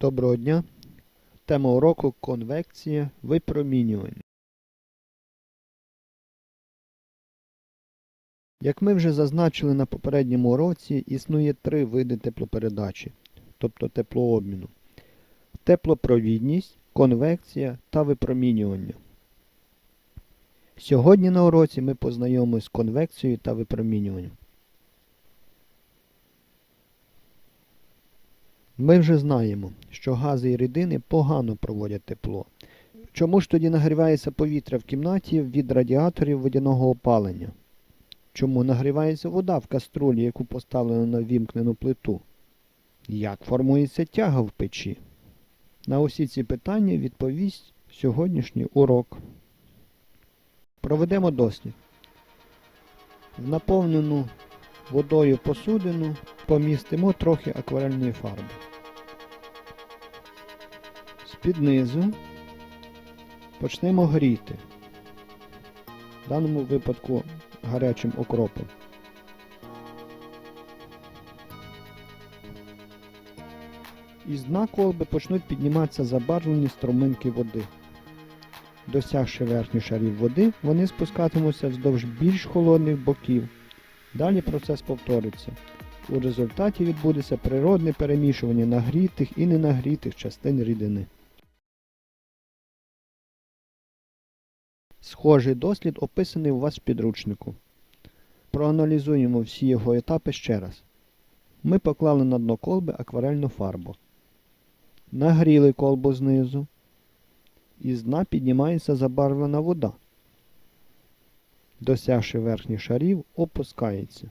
Доброго дня. Тема уроку конвекція випромінювання. Як ми вже зазначили на попередньому уроці, існує три види теплопередачі, тобто теплообміну. Теплопровідність, конвекція та випромінювання. Сьогодні на уроці ми познайомимось з конвекцією та випромінюванням. Ми вже знаємо, що гази і рідини погано проводять тепло. Чому ж тоді нагрівається повітря в кімнаті від радіаторів водяного опалення? Чому нагрівається вода в каструлі, яку поставлено на вімкнену плиту? Як формується тяга в печі? На усі ці питання відповість сьогоднішній урок. Проведемо дослід. В наповнену водою посудину помістимо трохи акварельної фарби. З-під низу почнемо гріти. В даному випадку гарячим окропом. Із дна колби почнуть підніматися забарвлені струминки води. Досягши верхніх шарів води, вони спускатимуться вздовж більш холодних боків. Далі процес повториться. У результаті відбудеться природне перемішування нагрітих і ненагрітих частин рідини. Схожий дослід описаний у вас в підручнику. Проаналізуємо всі його етапи ще раз. Ми поклали на дно колби акварельну фарбу. Нагріли колбу знизу. Із дна піднімається забарвлена вода. Досягши верхніх шарів, опускається.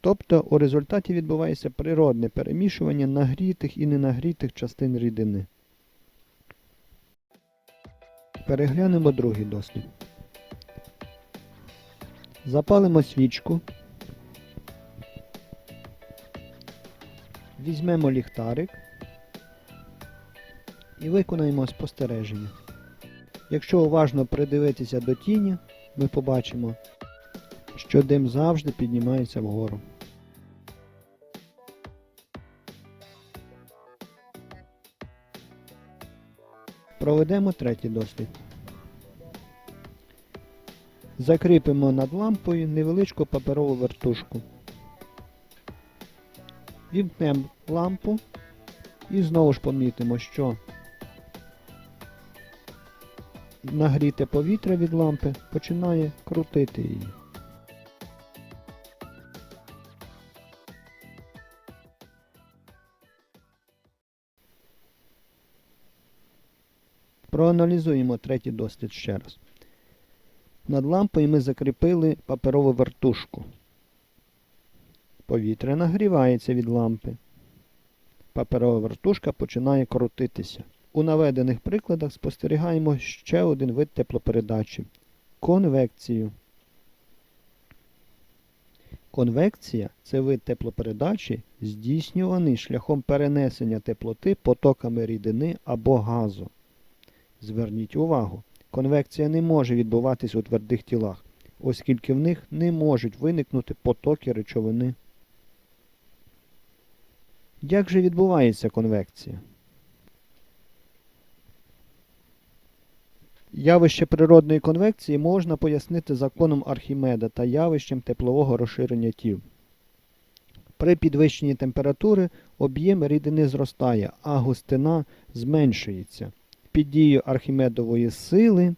Тобто у результаті відбувається природне перемішування нагрітих і ненагрітих частин рідини. Переглянемо другий дослід. Запалимо свічку. Візьмемо ліхтарик і виконаємо спостереження. Якщо уважно придивитися до тіні, ми побачимо, що дим завжди піднімається вгору. Проведемо третій дослід. Закріпимо над лампою невеличку паперову вертушку. Вімкнемо лампу і знову ж помітимо, що нагріте повітря від лампи починає крутити її. Проаналізуємо третій дослід ще раз. Над лампою ми закріпили паперову вертушку. Повітря нагрівається від лампи. Паперова вертушка починає крутитися. У наведених прикладах спостерігаємо ще один вид теплопередачі конвекцію. Конвекція це вид теплопередачі, здійснюваний шляхом перенесення теплоти потоками рідини або газу. Зверніть увагу, конвекція не може відбуватись у твердих тілах, оскільки в них не можуть виникнути потоки речовини. Як же відбувається конвекція? Явище природної конвекції можна пояснити законом Архімеда та явищем теплового розширення тіл. При підвищенні температури об'єм рідини зростає, а густина зменшується. Під дією Архімедової сили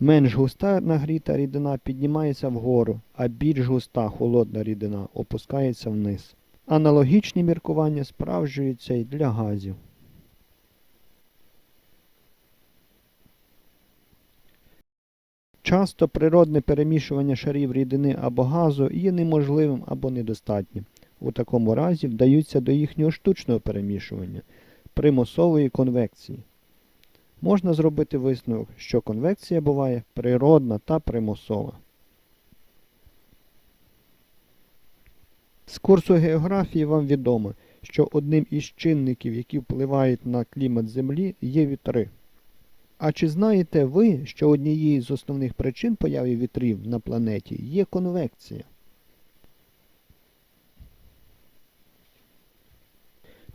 менш густа нагріта рідина піднімається вгору, а більш густа холодна рідина опускається вниз. Аналогічні міркування справджуються і для газів. Часто природне перемішування шарів рідини або газу є неможливим або недостатнім. У такому разі вдаються до їхнього штучного перемішування примусової конвекції. Можна зробити висновок, що конвекція буває природна та примусова. З курсу географії вам відомо, що одним із чинників, які впливають на клімат Землі, є вітри. А чи знаєте ви, що однією з основних причин появи вітрів на планеті є конвекція?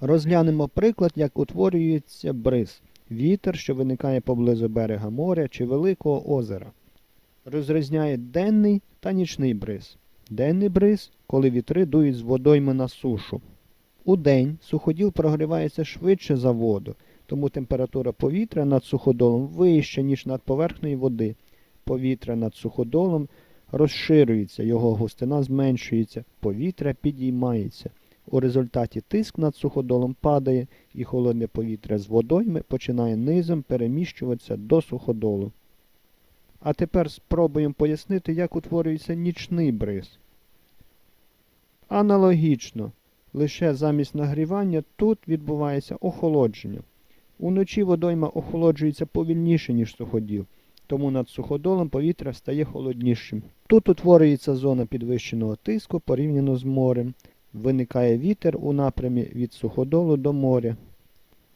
Розглянемо приклад, як утворюється бриз вітер, що виникає поблизу берега моря чи великого озера. Розрізняє денний та нічний бриз. Денний бриз, коли вітри дують з водойми на сушу. У день суходіл прогрівається швидше за воду, тому температура повітря над суходолом вища, ніж над поверхнею води. Повітря над суходолом розширюється, його густина зменшується, повітря підіймається. У результаті тиск над суходолом падає, і холодне повітря з водойми починає низом переміщуватися до суходолу. А тепер спробуємо пояснити, як утворюється нічний бриз. Аналогічно, лише замість нагрівання тут відбувається охолодження. Уночі водойма охолоджується повільніше, ніж суходіл, тому над суходолом повітря стає холоднішим. Тут утворюється зона підвищеного тиску порівняно з морем. Виникає вітер у напрямі від суходолу до моря.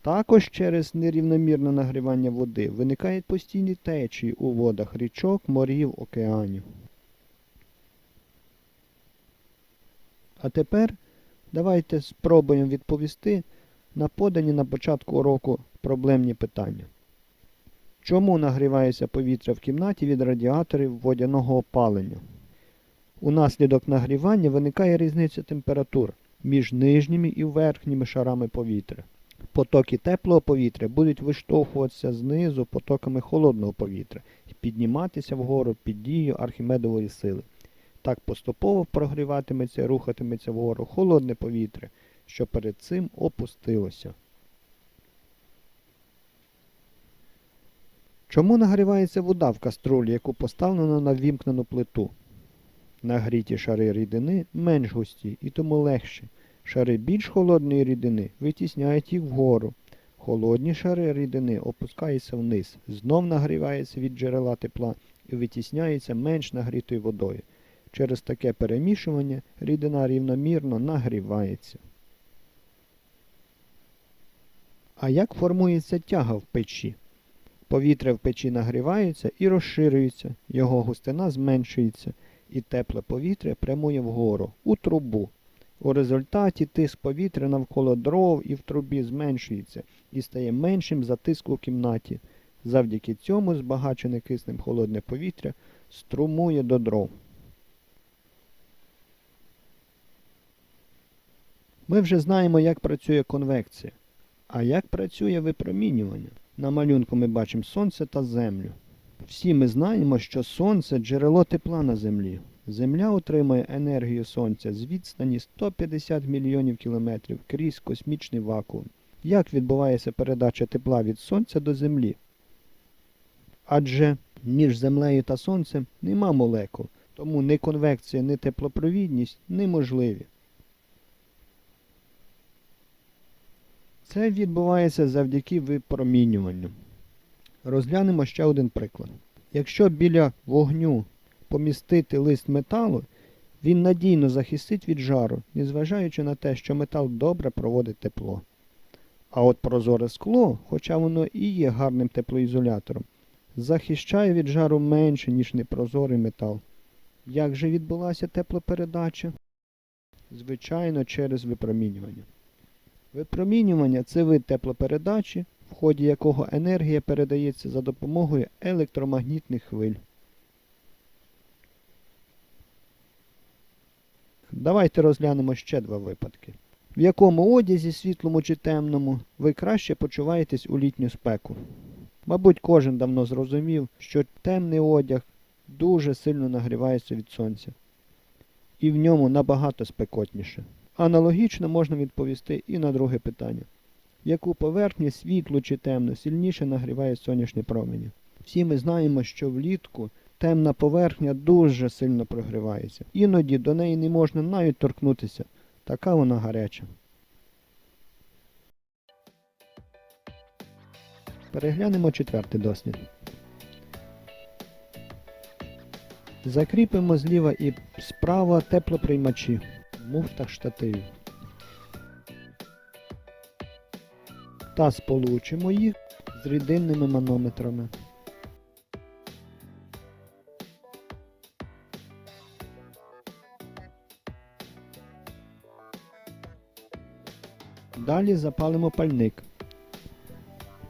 Також через нерівномірне нагрівання води виникають постійні течії у водах річок, морів, океанів. А тепер давайте спробуємо відповісти на подані на початку уроку проблемні питання. Чому нагрівається повітря в кімнаті від радіаторів водяного опалення? Унаслідок нагрівання виникає різниця температур між нижніми і верхніми шарами повітря. Потоки теплого повітря будуть виштовхуватися знизу потоками холодного повітря і підніматися вгору під дією архімедової сили. Так поступово прогріватиметься і рухатиметься вгору холодне повітря, що перед цим опустилося. Чому нагрівається вода в каструлі, яку поставлено на вімкнену плиту? Нагріті шари рідини менш густі і тому легші. Шари більш холодної рідини витісняють їх вгору. Холодні шари рідини опускаються вниз, знов нагріваються від джерела тепла і витісняються менш нагрітою водою. Через таке перемішування рідина рівномірно нагрівається. А як формується тяга в печі? Повітря в печі нагрівається і розширюється, його густина зменшується, і тепле повітря прямує вгору, у трубу. У результаті тиск повітря навколо дров і в трубі зменшується і стає меншим за тиск у кімнаті. Завдяки цьому збагачене киснем холодне повітря струмує до дров. Ми вже знаємо, як працює конвекція. А як працює випромінювання? На малюнку ми бачимо сонце та землю. Всі ми знаємо, що сонце джерело тепла на землі. Земля отримує енергію сонця з відстані 150 мільйонів кілометрів крізь космічний вакуум. Як відбувається передача тепла від сонця до землі? Адже між землею та сонцем нема молекул, тому ні конвекція, ні теплопровідність неможливі. Це відбувається завдяки випромінюванню. Розглянемо ще один приклад. Якщо біля вогню помістити лист металу, він надійно захистить від жару, незважаючи на те, що метал добре проводить тепло. А от прозоре скло, хоча воно і є гарним теплоізолятором, захищає від жару менше, ніж непрозорий метал. Як же відбулася теплопередача? Звичайно, через випромінювання. Випромінювання це вид теплопередачі, в ході якого енергія передається за допомогою електромагнітних хвиль. Давайте розглянемо ще два випадки. В якому одязі, світлому чи темному, ви краще почуваєтесь у літню спеку. Мабуть, кожен давно зрозумів, що темний одяг дуже сильно нагрівається від сонця. І в ньому набагато спекотніше. Аналогічно можна відповісти і на друге питання. Яку поверхню світло чи темно сильніше нагріває сонячні промені? Всі ми знаємо, що влітку темна поверхня дуже сильно прогрівається. Іноді до неї не можна навіть торкнутися. Така вона гаряча. Переглянемо четвертий дослід. Закріпимо зліва і справа теплоприймачі муфтах штативів. Та сполучимо їх з рідинними манометрами. Далі запалимо пальник.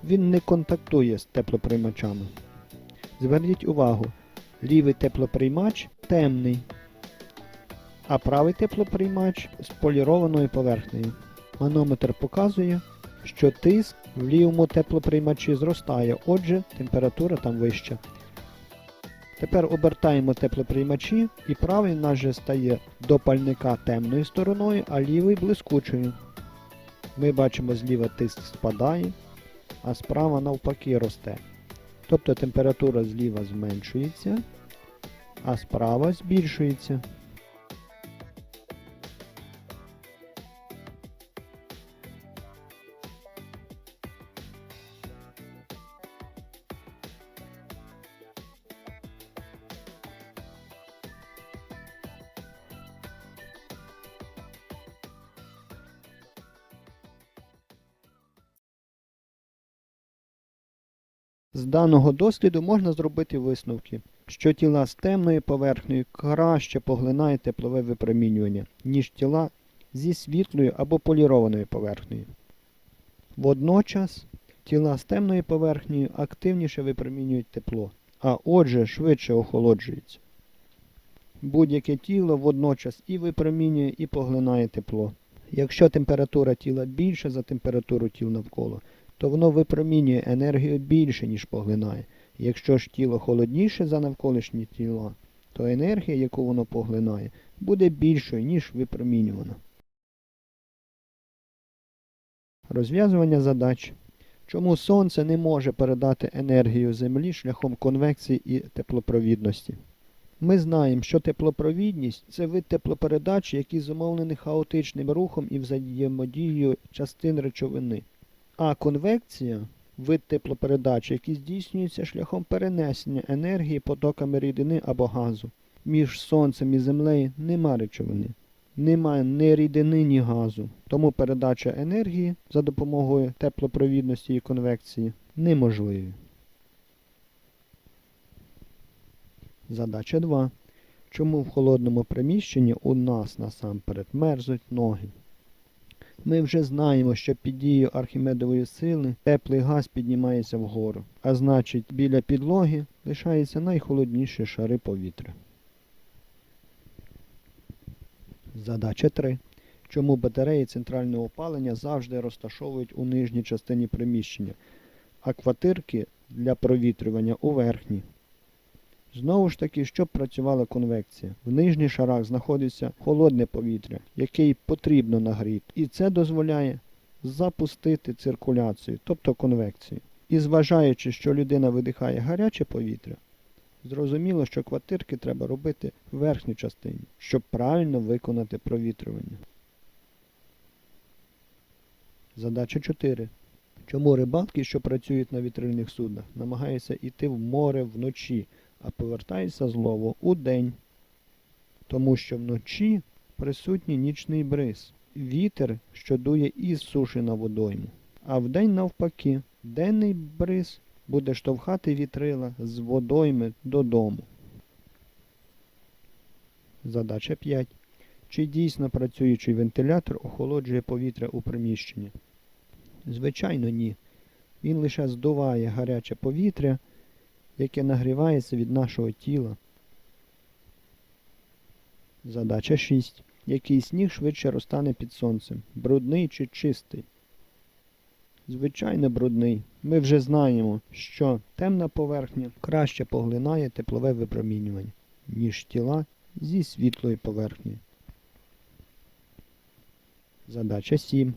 Він не контактує з теплоприймачами. Зверніть увагу, лівий теплоприймач темний, а правий теплоприймач з полірованою поверхнею. Манометр показує, що тиск в лівому теплоприймачі зростає, отже, температура там вища. Тепер обертаємо теплоприймачі і правий у нас же стає до пальника темною стороною, а лівий блискучою. Ми бачимо зліва тиск спадає, а справа навпаки росте. Тобто температура зліва зменшується, а справа збільшується. З даного досліду можна зробити висновки, що тіла з темною поверхнею краще поглинають теплове випромінювання, ніж тіла зі світлою або полірованою поверхнею. Водночас тіла з темною поверхнею активніше випромінюють тепло, а отже швидше охолоджуються. Будь-яке тіло водночас і випромінює, і поглинає тепло. Якщо температура тіла більша за температуру тіл навколо, то воно випромінює енергію більше, ніж поглинає. Якщо ж тіло холодніше за навколишні тіла, то енергія, яку воно поглинає, буде більшою, ніж випромінювана. Розв'язування задач. Чому Сонце не може передати енергію Землі шляхом конвекції і теплопровідності? Ми знаємо, що теплопровідність це вид теплопередачі, який зумовлений хаотичним рухом і взаємодією частин речовини. А конвекція вид теплопередачі, який здійснюється шляхом перенесення енергії потоками рідини або газу. Між сонцем і землею нема речовини. Немає ні рідини, ні газу. Тому передача енергії за допомогою теплопровідності і конвекції неможливі. Задача 2. Чому в холодному приміщенні у нас насамперед мерзнуть ноги? Ми вже знаємо, що під дією Архімедової сили теплий газ піднімається вгору, а значить біля підлоги лишаються найхолодніші шари повітря. Задача 3. Чому батареї центрального опалення завжди розташовують у нижній частині приміщення, а квартирки для провітрювання у верхній? Знову ж таки, щоб працювала конвекція. В нижніх шарах знаходиться холодне повітря, яке потрібно нагріти. І це дозволяє запустити циркуляцію, тобто конвекцію. І зважаючи, що людина видихає гаряче повітря, зрозуміло, що квартирки треба робити в верхній частині, щоб правильно виконати провітрювання. Задача 4. Чому рибалки, що працюють на вітрильних суднах, намагаються йти в море вночі, а повертаються злово у день? Тому що вночі присутній нічний бриз, вітер, що дує із суші на водойму. А вдень навпаки, денний бриз буде штовхати вітрила з водойми додому. Задача 5. Чи дійсно працюючий вентилятор охолоджує повітря у приміщенні? Звичайно, ні. Він лише здуває гаряче повітря, яке нагрівається від нашого тіла. Задача 6. Який сніг швидше розтане під сонцем? Брудний чи чистий? Звичайно, брудний. Ми вже знаємо, що темна поверхня краще поглинає теплове випромінювання, ніж тіла зі світлою поверхнею. Задача 7.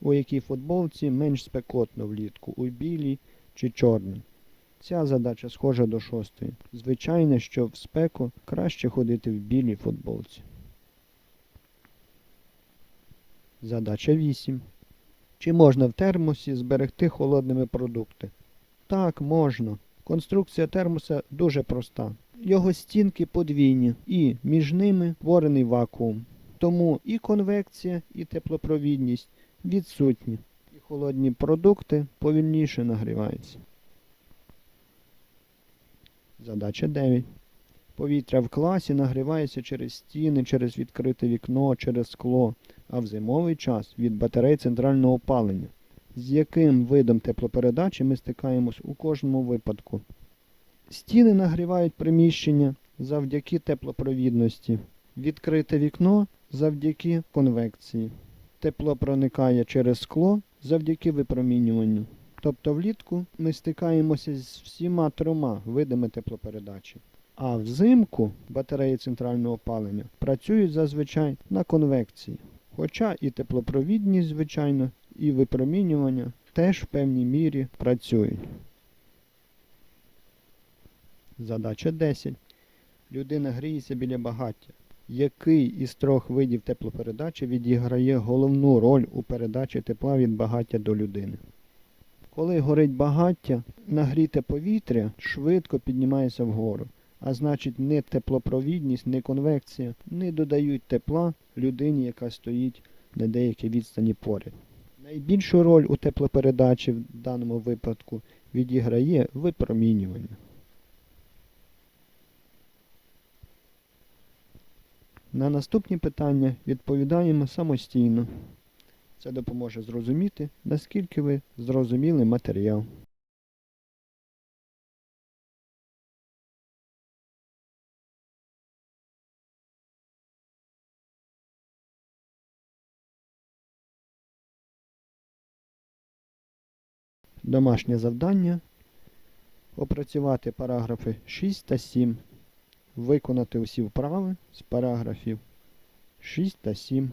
У якій футболці менш спекотно влітку, у білій чи чорній? Ця задача схожа до шостої. Звичайно, що в спеку краще ходити в білій футболці. Задача 8. Чи можна в термосі зберегти холодними продукти? Так, можна. Конструкція термоса дуже проста. Його стінки подвійні і між ними творений вакуум. Тому і конвекція, і теплопровідність відсутні. І холодні продукти повільніше нагріваються. Задача 9. Повітря в класі нагрівається через стіни, через відкрите вікно, через скло, а в зимовий час від батарей центрального опалення. З яким видом теплопередачі ми стикаємось у кожному випадку. Стіни нагрівають приміщення завдяки теплопровідності. Відкрите вікно завдяки конвекції. Тепло проникає через скло завдяки випромінюванню. Тобто влітку ми стикаємося з всіма трьома видами теплопередачі. А взимку батареї центрального опалення працюють зазвичай на конвекції. Хоча і теплопровідність, звичайно, і випромінювання теж в певній мірі працюють. Задача 10. Людина гріється біля багаття. Який із трьох видів теплопередачі відіграє головну роль у передачі тепла від багаття до людини? Коли горить багаття, нагріте повітря швидко піднімається вгору, а значить не теплопровідність, не конвекція не додають тепла людині, яка стоїть на деякій відстані поряд. Найбільшу роль у теплопередачі в даному випадку відіграє випромінювання. На наступні питання відповідаємо самостійно. Це допоможе зрозуміти, наскільки ви зрозуміли матеріал. Домашнє завдання опрацювати параграфи 6 та 7, виконати усі вправи з параграфів 6 та 7.